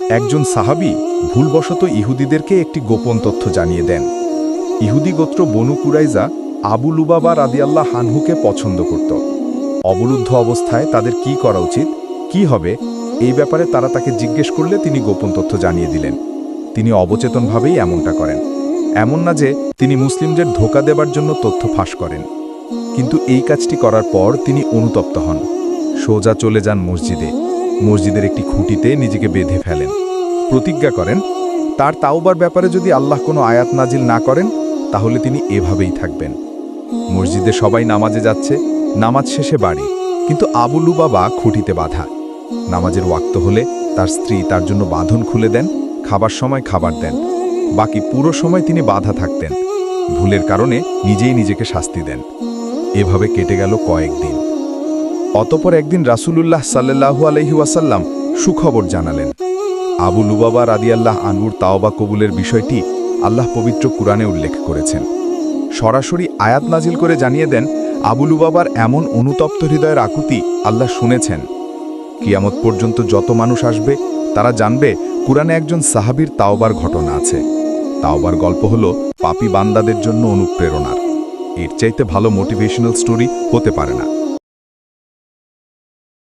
একজন সাহাবি ভুলবশত ইহুদিদেরকে একটি গোপন তথ্য জানিয়ে দেন। ইহুদি গোত্র বনু কুরাইজা আবু লুবাবা রাদিয়াল্লাহ হানহুকে পছন্দ করত। অবরুদ্ধ অবস্থায় তাদের কি করা উচিত, কি হবে, এই ব্যাপারে তারা তাকে জিজ্ঞেস করলে তিনি গোপন তথ্য জানিয়ে দিলেন। তিনি অবচেতনভাবেই এমনটা করেন। এমন না যে তিনি মুসলিমদের ধোকা দেবার জন্য তথ্য ফাঁস করেন। কিন্তু এই কাজটি করার পর তিনি অনুতপ্ত হন। সোজা চলে যান মসজিদে। মসজিদের একটি খুঁটিতে নিজেকে বেঁধে ফেলেন। প্রতিজ্ঞা করেন, তার তাওবার ব্যাপারে যদি আল্লাহ কোনো আয়াত নাজিল না করেন, তাহলে তিনি এভাবেই থাকবেন। মসজিদে সবাই নামাজে যাচ্ছে, নামাজ শেষে বাড়ি, কিন্তু আবুলু বাবা খুঁটিতে বাধা। নামাজের ওয়াক্ত হলে তার স্ত্রী তার জন্য বাঁধন খুলে দেন, খাবার সময় খাবার দেন। বাকি পুরো সময় তিনি বাধা থাকতেন। ভুলের কারণে নিজেই নিজেকে শাস্তি দেন। এভাবে কেটে গেল কয়েকদিন। অতপর একদিন রাসূলুল্লাহ সাল্লাল্লাহু আলাইহি ওয়াসাল্লাম সুখবর জানালেন। আবু লুবাবা রাদিয়াল্লাহ আনহুর তাওবা কবুলের বিষয়টি আল্লাহ পবিত্র কুরআনে উল্লেখ করেছেন। সরাসরি আয়াত নাজিল করে জানিয়ে দেন, আবু লুবাবার এমন অনুতপ্ত হৃদয়ের আকুতি আল্লাহ শুনেছেন। কিয়ামত পর্যন্ত যত মানুষ আসবে, তারা জানবে কুরআনে একজন সাহাবীর তাওবার ঘটনা আছে। তাওবার গল্প হলো পাপী বান্দাদের জন্য অনুপ্রেরণার। এর চাইতে ভালো মোটিভেশনাল স্টোরি হতে পারে না।